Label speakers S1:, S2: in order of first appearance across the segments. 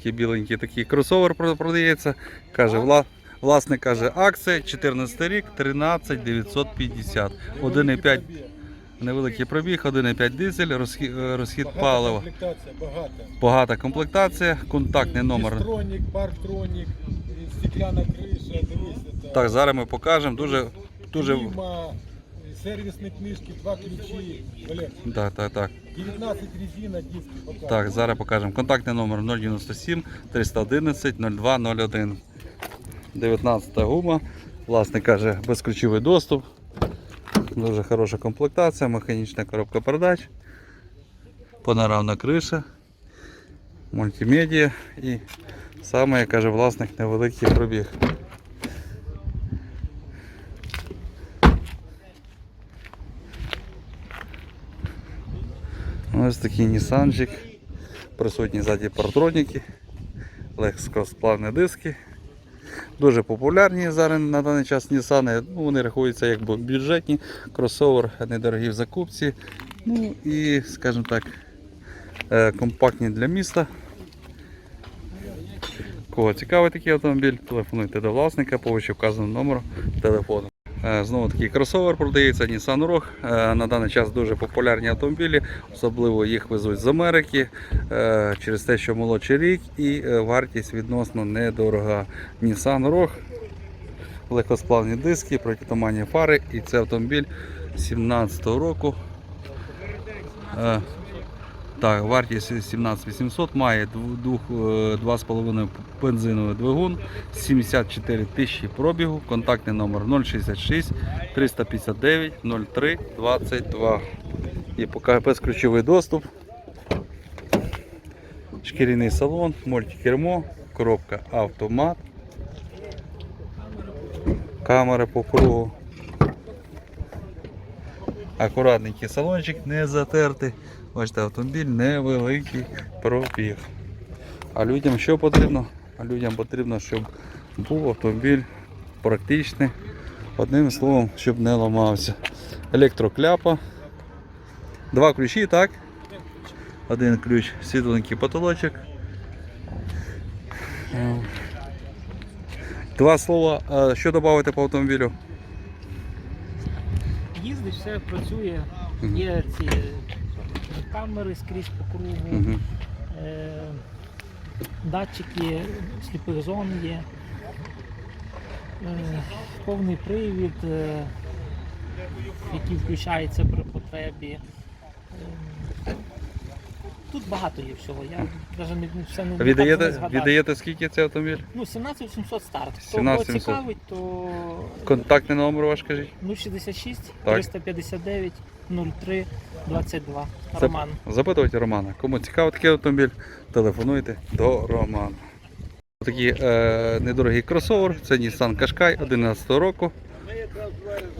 S1: Такий біленький такий кросовер про- продається. Каже, вла... власник каже, акція 14 рік, 13 950. 1,5 невеликий пробіг, 1,5 дизель, розхід, розхід
S2: Багата
S1: палива.
S2: комплектація, багата.
S1: Багата комплектація, контактний номер.
S2: Дистронік, парктронік, стекляна криша, там.
S1: Так, зараз ми покажемо. Дуже, дуже.
S2: Кліма, сервісні книжки, два ключі. Олег,
S1: Так, так, так.
S2: 19 резина, диски показує.
S1: Так, зараз покажемо. Контактний номер 097 311 0201. 19 гума. Власник каже, безключовий доступ. Дуже хороша комплектація, механічна коробка передач. Панорамна криша. Мультимедіа і саме, як каже власник, невеликий пробіг. Ось такий Нісанчик. Присутні ззаді партроніки, легкосплавні диски. Дуже популярні зараз на даний час Нісани. Ну, вони рахуються як бюджетні, кросовер недорогі в закупці. Ну і, скажімо так, е, компактні для міста. Кого цікавий такий автомобіль, телефонуйте до власника по вище вказаному номеру телефону. Е, Знову такий кросовер продається Nissan Rogue. Е, На даний час дуже популярні автомобілі, особливо їх везуть з Америки е, через те, що молодший рік і вартість відносно недорога. Nissan Rogue, легкосплавні диски, протитуманні фари і це автомобіль 2017 року. Так, вартість 17800 має дву- двух, е, 2,5 бензиновий двигун, 74 тисячі пробігу, контактний номер 066 359 03 22. І поки безключовий доступ. Шкіряний салон, мультикермо, коробка автомат, камери по кругу. Акуратненький салончик, не затертий. Бачите, автомобіль невеликий пробіг. А людям що потрібно? А людям потрібно, щоб був автомобіль практичний. Одним словом, щоб не ламався. Електрокляпа. Два ключі, так? Один ключ, світленький потолочок. Два слова. Що додати по автомобілю?
S3: Їздить, все працює, є ці камери скрізь по кругу,
S1: Угу.
S3: е, датчики сліпих зон є, е, повний привід, е, який включається при потребі. Е, Тут багато є всього. Я навіть не ну, все не, не
S1: Віддаєте,
S3: згадаю.
S1: віддаєте скільки цей автомобіль?
S3: Ну, 17800 старт. Хто
S1: 17800.
S3: кого цікавить, то
S1: Контактний номер ваш кажіть.
S3: 066
S1: Так.
S3: 359 03 22.
S1: Це-
S3: Роман.
S1: Запитувайте Романа. Кому цікавий такий автомобіль, телефонуйте до Романа. Такий е, недорогий кросовер, це Nissan Qashqai 11 року.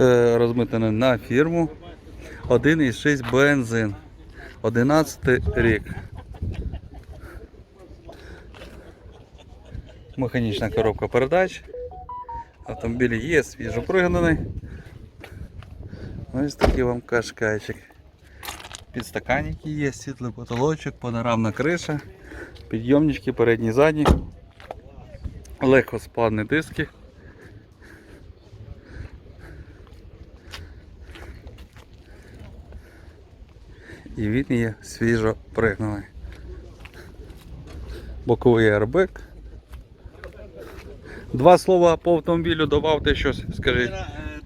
S1: Е, розмитнений на фірму. 1,6 бензин. 11 рік. Механічна коробка передач. Автомобіль є свіжопригнаний. Ось такий вам кашкайчик. Підстаканники є, світлий потолочок, панорамна криша, підйомнички передні задні, легкоспадні диски. І він є свіжо пригнаний. Боковий аербек. Два слова по автомобілю добавте щось, скажіть.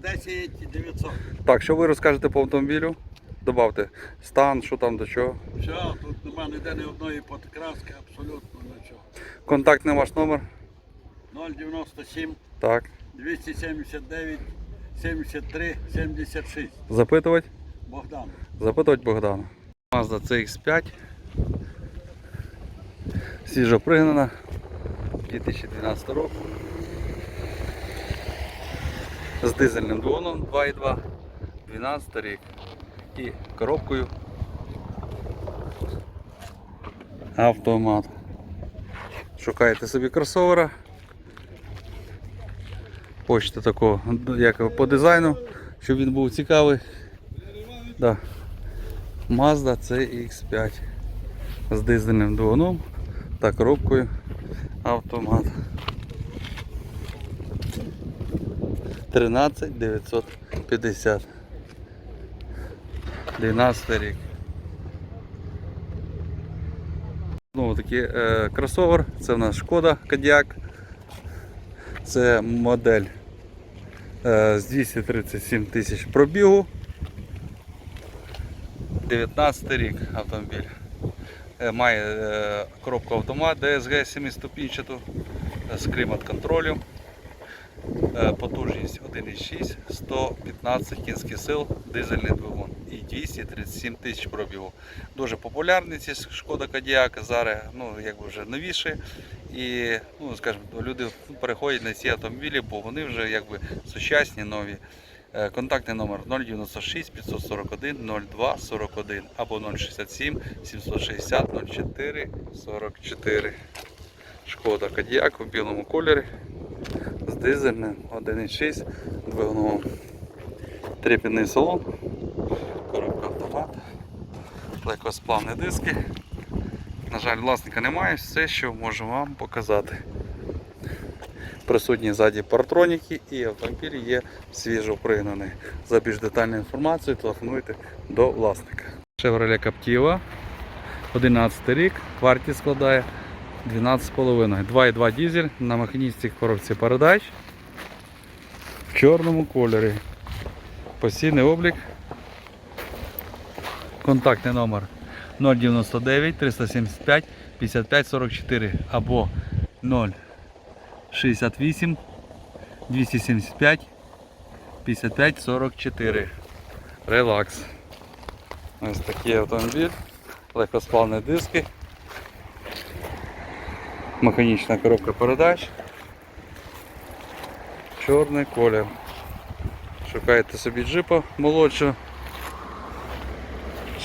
S4: 10 900.
S1: Так, що ви розкажете по автомобілю? Добавте стан, що там до чого.
S4: Все, тут нема ніде ні одної подкраски, абсолютно нічого.
S1: Контактний ваш номер.
S4: 097
S1: Так.
S4: 279 73 76.
S1: Запитувати?
S4: Богдан.
S1: Запитувати Богдана. Mazda CX5. Свіжо пригнана. 2012 року. З дизельним двигуном 2.2. 12 рік. І коробкою. Автомат. Шукаєте собі кросовера. Хочете такого, як по дизайну, щоб він був цікавий. Да. Mazda CX5 з дизельним двигуном та коробкою автомат. 13 950. 12 рік. Знову таки е, кросовер, це в нас шкода Кодіак. Це модель е, з 237 тисяч пробігу. 19 рік автомобіль. Е, Має е, коробку автомат DSG 7 ступінчату з клімат-контролем. Е, Потужність 1,6, 115 кінських сил, дизельний двигун і 237 тисяч пробігу. Дуже популярні ці шкода Кодіак, зараз ну, якби вже новіші. І ну, скажімо, люди переходять на ці автомобілі, бо вони вже якби сучасні, нові. Е, Контактний номер 096 541 02 41 або 067 760 04 44. Шкода Кодіак у білому кольорі з дизельним 1.6 двигуном. Трепідний салон, коробка автомат, легкосплавні диски. На жаль, власника немає, все, що можу вам показати. Присутні ззаді партроніки і автомобіль є свіжо пригнаний. За більш детальною інформацією телефонуйте до власника. Chevrolet Captiva, 11 рік, вартість складає 12,5. 2,2 дизель на механічній коробці передач в чорному кольорі. Постійний облік. Контактний номер 099 375 55 44 або 068 275 55 44. Релакс. Ось такий автомобіль. Легкосплавні диски. Механічна коробка передач. Чорний колір. Шукаєте собі джипа молодшого.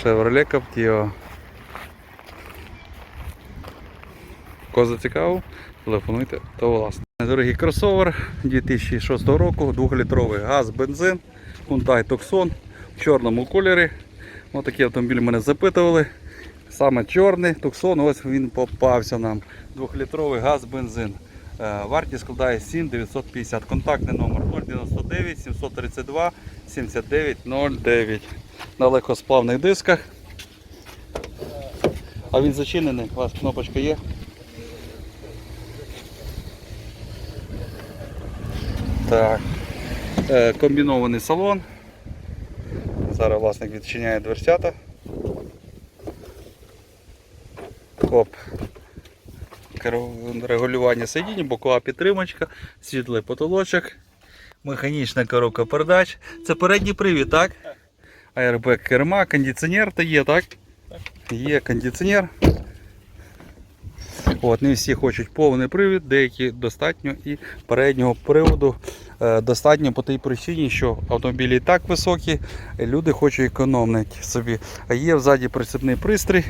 S1: Chevrolet Captiva. Кого зацікавив, телефонуйте до власне. Дорогий кросовер 2006 року, 2-літровий газ, бензин, Hyundai Tucson в чорному кольорі. Ось такий автомобіль мене запитували. Саме чорний Tucson, ось він попався нам. 2-літровий газ, бензин. Е, Вартість складає 7950. Контактний номер 099 732 7909. На легкосплавних дисках. А він зачинений, у вас кнопочка є. Так. Е, Комбінований салон. Зараз власник відчиняє дверцята. Оп. Регулювання сидінь, бокова підтримочка, світлий потолочок, механічна коробка передач. Це передній привід, так? Аербек керма, кондиціонер то є, так? Є кондиціонер. От, не всі хочуть повний привід, деякі достатньо і переднього приводу е, достатньо по тій причині, що автомобілі і так високі, люди хочуть економити собі. А є взаді прицепний пристрій,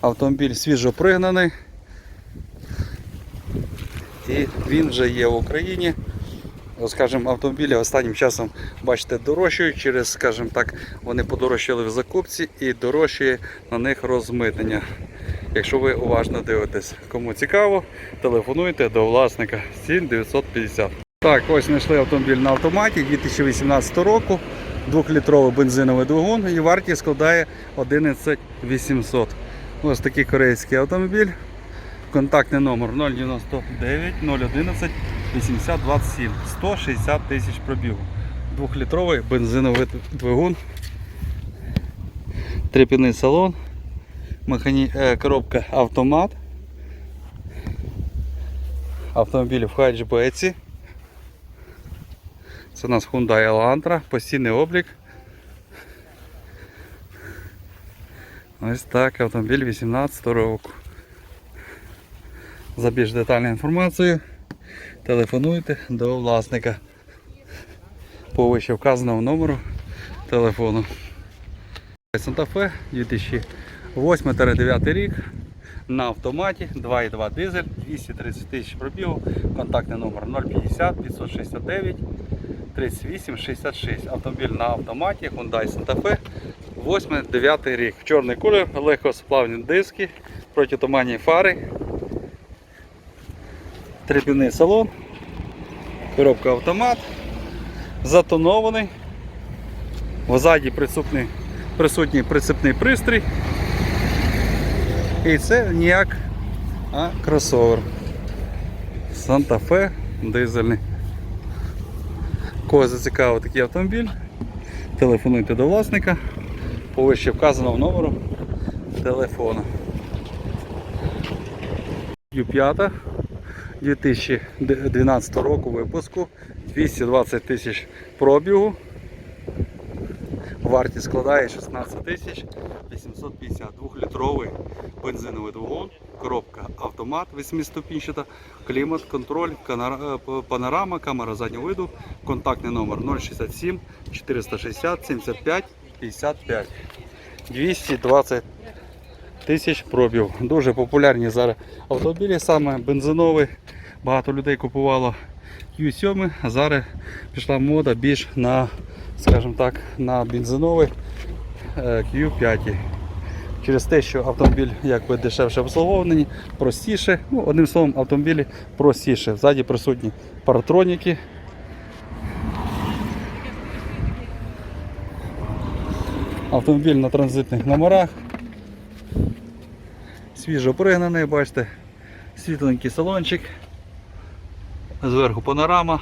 S1: автомобіль свіжо пригнаний. І він вже є в Україні. Скажімо, автомобілі останнім часом, бачите, дорожчають через, скажімо так, вони подорожчали в закупці і дорожчає на них розмитнення. Якщо ви уважно дивитесь, кому цікаво, телефонуйте до власника 7950. Так, ось знайшли автомобіль на автоматі 2018 року, 2-літровий бензиновий двигун і вартість складає 11 800. Ось такий корейський автомобіль. Контактний номер 099 011 8027 160 тисяч пробігу. Двохлітровий бензиновий двигун. Треп'яний салон механі... Е, коробка автомат. Автомобіль в хатчбеці. Це у нас Hyundai Elantra, постійний облік. Ось так, автомобіль 18 року. За більш детальною інформацію телефонуйте до власника по вище вказаному номеру телефону. Санта Фе 2000 8-9 рік на автоматі 2,2 дизель, 230 тисяч пробігу, контактний номер 050 569 38 66. Автомобіль на автоматі Hyundai Santa Fe 8-9 рік. Чорний колір, легкосплавні диски, протитуманні фари, трипівний салон, коробка автомат, затонований. Взаді присутній присутній прицепний пристрій. І це ніяк, а кросовер. Санта-Фе дизельний. Кого зацікавив такий автомобіль, телефонуйте до власника по вище вказаному номеру телефону. Ю5 2012 року випуску 220 тисяч пробігу. Вартість складає 16 тисяч 850 2-літровий бензиновий двигун, коробка автомат 8-ступінчата, клімат, контроль, канара- е, п- панорама, камера заднього виду, контактний номер 067 460 75 55 220 тисяч пробів. Дуже популярні зараз автомобілі, саме бензинові. Багато людей купувало Q7, а зараз пішла мода більш на, скажімо так, на бензиновий е, Q5. Через те, що автомобіль якби дешевше обслуговуваний, простіше. Ну, одним словом, автомобілі простіше. Ззаді присутні паратроніки. Автомобіль на транзитних номерах. Свіжо пригнаний, бачите, світленький салончик. Зверху панорама.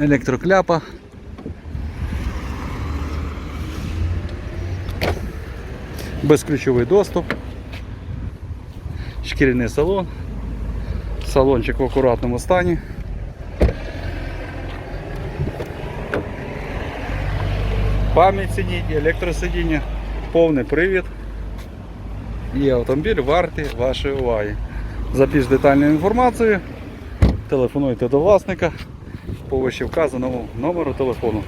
S1: Електрокляпа. Безключовий доступ. Шкіряний салон. Салончик в акуратному стані. Пам'ять сидінь, електросидіння, повний привід. І автомобіль вартий вашої уваги. За більш детальною інформацією телефонуйте до власника по вище вказаному номеру телефону.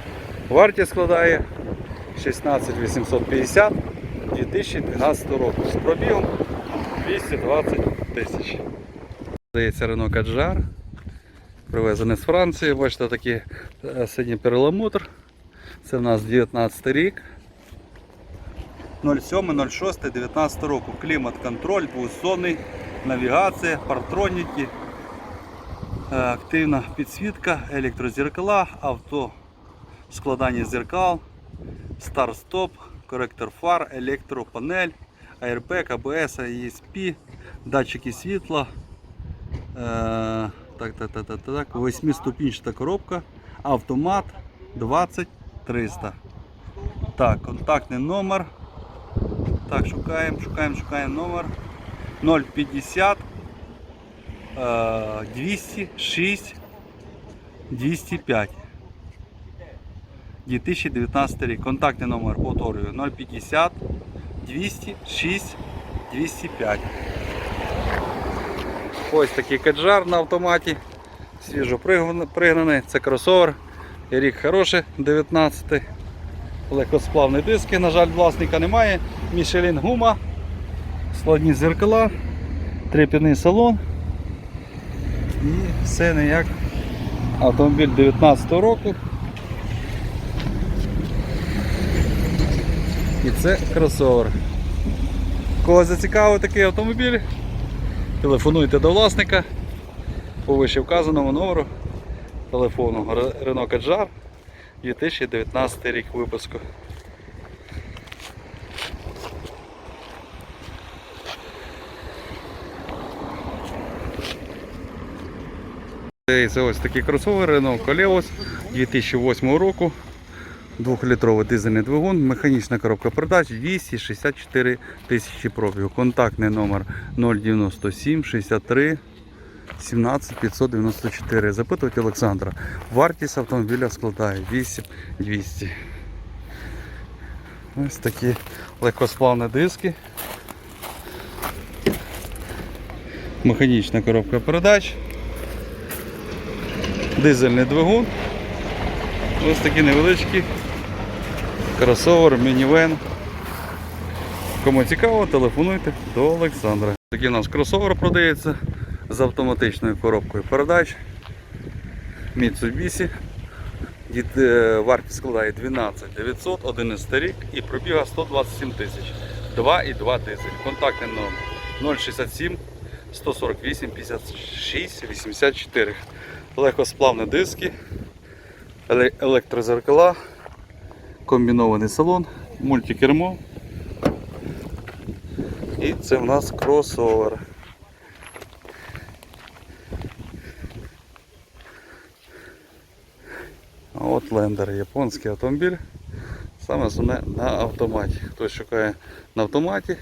S1: Вартість складає 16 850 2012 року з пробігом 220 тисяч. Здається, Рено Каджар. Привезений з Франції. Бачите, такий е, синій перламутр. Це в нас 19 рік. 07.06.19 року. Клімат контроль, двозонний, навігація, партроніки, активна підсвітка, електрозеркала, авто складання зеркал, старт-стоп, коректор фар, електропанель, АРП, КБС, ESP, датчики світла. Е, восьмиступінчата коробка, автомат 20300. Так, контактний номер. Так, шукаємо, шукаємо, шукаємо номер 050 е, 206 205. 2019 рік. Контактний номер повторюю 050 206 205. Ось такий каджар на автоматі. Свіжо пригнаний-. Це кросовер. Рік хороший, 19 Легкосплавні диски, на жаль, власника немає. Мішелін гума, складні зеркала, треп'яний салон. І все не як автомобіль 19 року. І це кросовер. Кого зацікавив такий автомобіль, телефонуйте до власника по вище вказаному номеру телефону Renault Kadjar 2019 рік випуску. Це ось такий кросовер Renault Koleos 2008 року. Двохлітровий дизельний двигун, механічна коробка передач 264 тисячі пробігу. Контактний номер 097 63 17 594. Запитувати Олександра. Вартість автомобіля складає 8200. Ось такі легкосплавні диски. Механічна коробка передач. Дизельний двигун. Ось такі невеличкі кросовер, мінівен. Кому цікаво, телефонуйте до Олександра. Такий у нас кросовер продається з автоматичною коробкою передач. Mitsubishi. Е, Вартість складає 12 900, 11 рік і пробіга 127 тисяч. 2,2 дизель. Контактний номер 067 148 56 84. Легкосплавні диски, електрозеркала, комбінований салон, мультикермо. І це в нас кросовер. От лендер, японський автомобіль. Саме основне на автоматі. Хтось шукає на автоматі,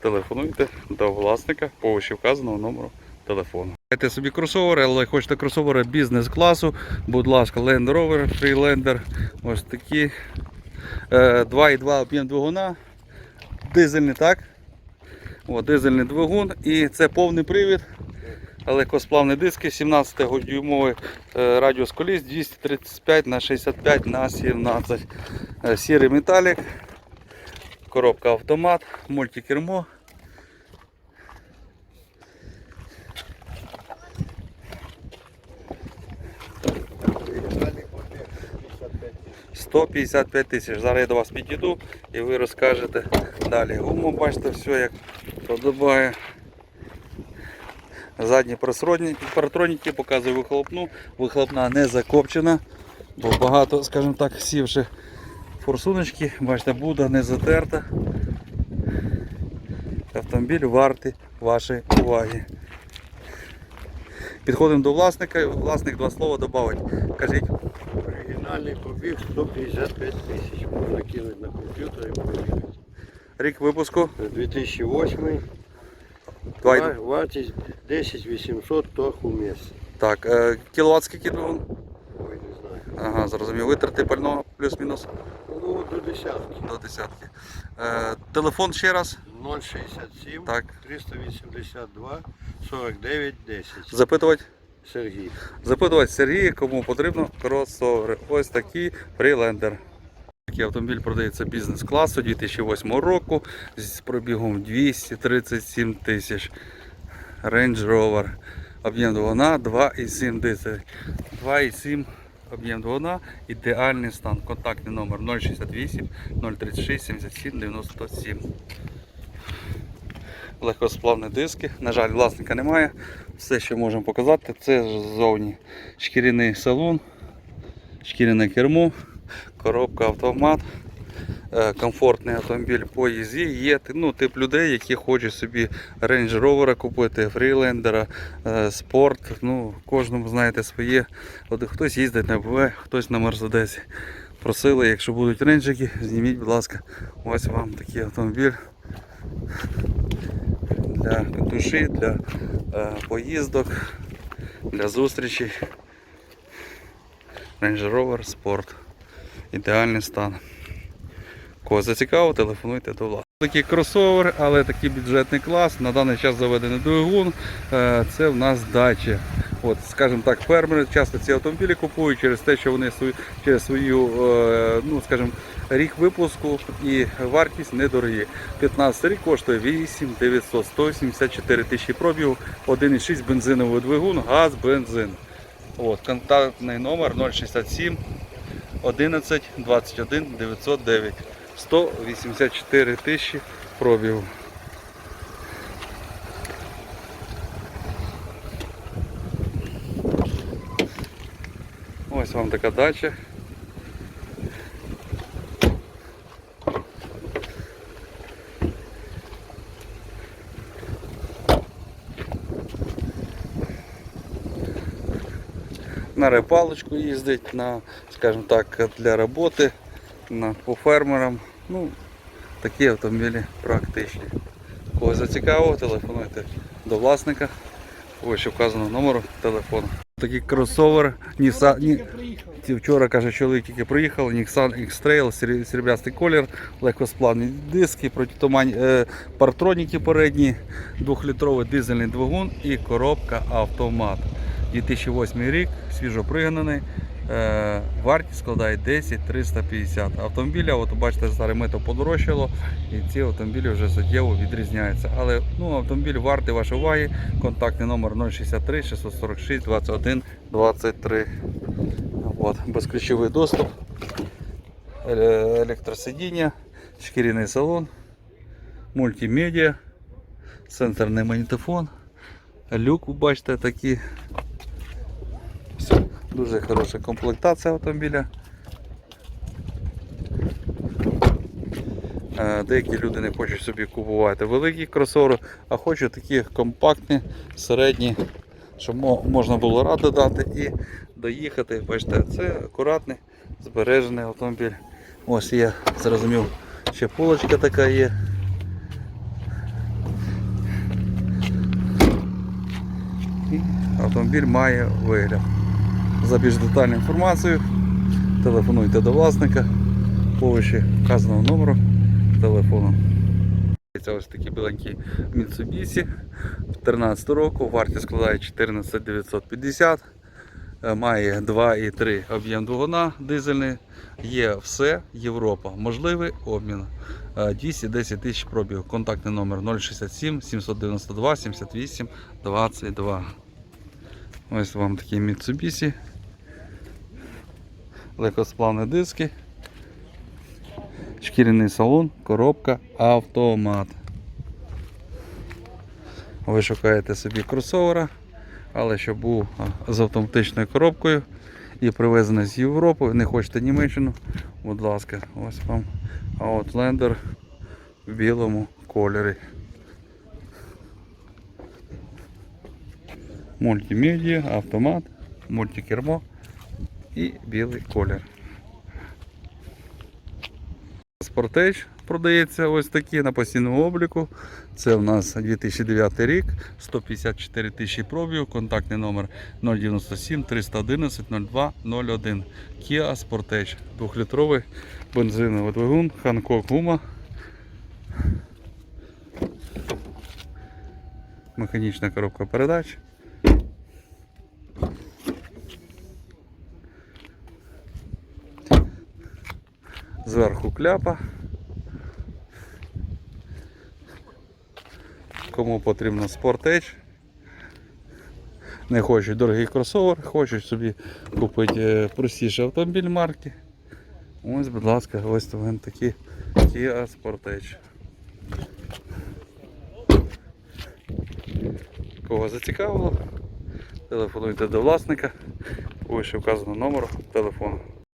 S1: телефонуйте до власника по вище вказаного номеру телефону. Маєте собі кросовери, але хочете кросовери бізнес-класу, будь ласка, Land Rover, Freelander, ось такі. Е, 2,2 об'єм двигуна, дизельний, так? О, дизельний двигун і це повний привід. Легкосплавні диски, 17 дюймовий е, радіус коліс 235 на 65 на 17. Е, Сірий металік, коробка автомат, мультикермо.
S4: Оригінальний пробіг 55 тисяч.
S1: 155 тисяч. Зараз я до вас підійду і ви розкажете далі. Гуму, бачите, все як подобає. Задні паратроніки, показую вихлопну. Вихлопна не закопчена, бо багато, скажімо так, сівши форсуночки. Бачите, буда не затерта. Автомобіль вартий вашої уваги. Підходимо до власника, власник два слова додавить. Кажіть,
S4: Оригінальний пробіг 155 тисяч. Можна кинути на комп'ютер і проїхати.
S1: рік випуску.
S4: 2008
S1: Два
S4: вартість 10 800 торг у місяць.
S1: Так, е, кіловат скільки двигун?
S4: Ой, не знаю.
S1: Ага, зрозумів. Витрати пального плюс-мінус
S4: Ну, до десятки.
S1: до десятки. Е, телефон ще раз.
S4: 067
S1: Так.
S4: 382 49 10.
S1: Запитувати.
S4: Сергій.
S1: Запитувати Сергія, кому потрібно кросовери. Ось такий фрілендер. Такий автомобіль продається бізнес-класу 2008 року з пробігом 237 тисяч. Range Rover. Об'єм двигуна 2,7 дизель. 2,7 об'єм двигуна. Ідеальний стан. Контактний номер 068 036 77 97. Легкосплавні диски. На жаль, власника немає. Все, що можемо показати, це ззовні шкіряний салон, шкіряне кермо, коробка автомат, е, комфортний автомобіль по їзді. Є ну, тип людей, які хочуть собі Range Rover купити, фрілендера, спорт. Ну, кожному знаєте своє. От хтось їздить на БВ, хтось на Мерседесі. Просили, якщо будуть ренджики, зніміть, будь ласка, ось вам такий автомобіль для душі, для е, поїздок, для зустрічей. Range Rover Sport. Ідеальний стан. Кого зацікавило, телефонуйте до власного. Такий кросовер, але такий бюджетний клас. На даний час заведений двигун. Е, Це в нас дача. От, скажімо так, фермери часто ці автомобілі купують через те, що вони свою, через свою, е, ну скажімо, рік випуску і вартість недорогі. 15 рік коштує 8 900, 174 тисячі пробігу, 1,6 бензиновий двигун, газ, бензин. От, контактний номер 067 11 21 909. 184 тисячі пробігу. Ось вам така дача. На рибалочку їздить, на, скажімо так, для роботи, на, по фермерам. Ну, такі автомобілі практичні. Кого зацікавило, телефонуйте до власника. Ось вказано номеру телефону. Такий кросовер Nissan, Ні. Вчора каже, чоловік тільки приїхав, Nissan X-Trail, срі- сріблястий колір, легкосплавні диски, протитумань, е, партроніки передні, 2-літровий дизельний двигун і коробка автомат. 2008 рік, свіжо пригнаний. Е, вартість складає 10 350 автомобіля. От бачите, зараз мито подорожчало, і ці автомобілі вже суттєво відрізняються. Але ну, автомобіль вартий вашої уваги. Контактний номер 063 646 21 23. От, безключовий доступ, е- електросидіння, шкіряний салон, мультимедіа, сенсорний магнітофон, Люк, бачите, такий. Дуже хороша комплектація автомобіля. Е, Деякі люди не хочуть собі купувати великі кросовери, а хочуть такі компактні, середні, щоб можна було рад додати і доїхати. Бачите, це акуратний, збережений автомобіль. Ось є, зрозумів, ще полочка така є. І автомобіль має вигляд. За більш детальну інформацію телефонуйте до власника по вище вказаного номеру телефону. Це ось такі біленькі Mitsubishi 13 року, вартість складає 14 950, Е, має 2,3 об'єм двигуна дизельний, є все, Європа, можливий обмін. Е, 210 тисяч пробіг. Контактний номер 067 792 78 22. Ось вам такі Mitsubishi. Легкосплавні диски. Шкіряний салон, коробка, автомат. Ви шукаєте собі кросовера, але щоб був з автоматичною коробкою і привезений з Європи, не хочете Німеччину, будь ласка, ось вам Outlander в білому кольорі. Мультимедіа, автомат, мультикермо і білий колір. Спортеч продається ось такі на постійному обліку. Це у нас 2009 рік, 154 тисячі пробів, контактний номер 097 311 02 01. Kia Sportage, 2-літровий бензиновий двигун, Hankook гума. Механічна коробка передач. Зверху кляпа. Кому потрібно спортеч. Не хочуть дорогий кросовер, хочуть собі купити е, простіший автомобіль марки. Ось, будь ласка, ось він такий Kia Sportage. Кого зацікавило, телефонуйте до власника, ось вказано номер телефону.